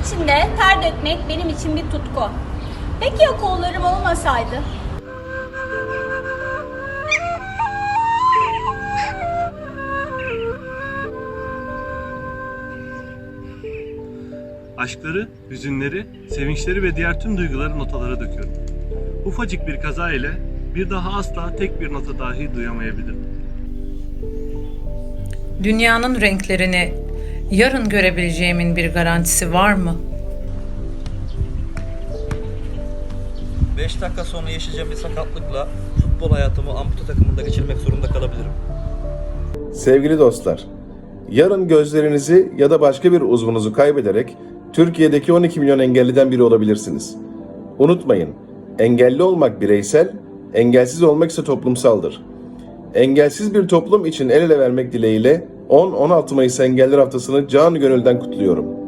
için de ter dökmek benim için bir tutku. Peki ya kollarım olmasaydı? Aşkları, hüzünleri, sevinçleri ve diğer tüm duyguları notalara döküyorum. Ufacık bir kaza ile bir daha asla tek bir nota dahi duyamayabilirim. Dünyanın renklerini yarın görebileceğimin bir garantisi var mı? 5 dakika sonra yaşayacağım bir sakatlıkla futbol hayatımı ampute takımında geçirmek zorunda kalabilirim. Sevgili dostlar, yarın gözlerinizi ya da başka bir uzvunuzu kaybederek Türkiye'deki 12 milyon engelliden biri olabilirsiniz. Unutmayın, engelli olmak bireysel, engelsiz olmak ise toplumsaldır. Engelsiz bir toplum için el ele vermek dileğiyle 10-16 Mayıs Engeller Haftası'nı canı gönülden kutluyorum.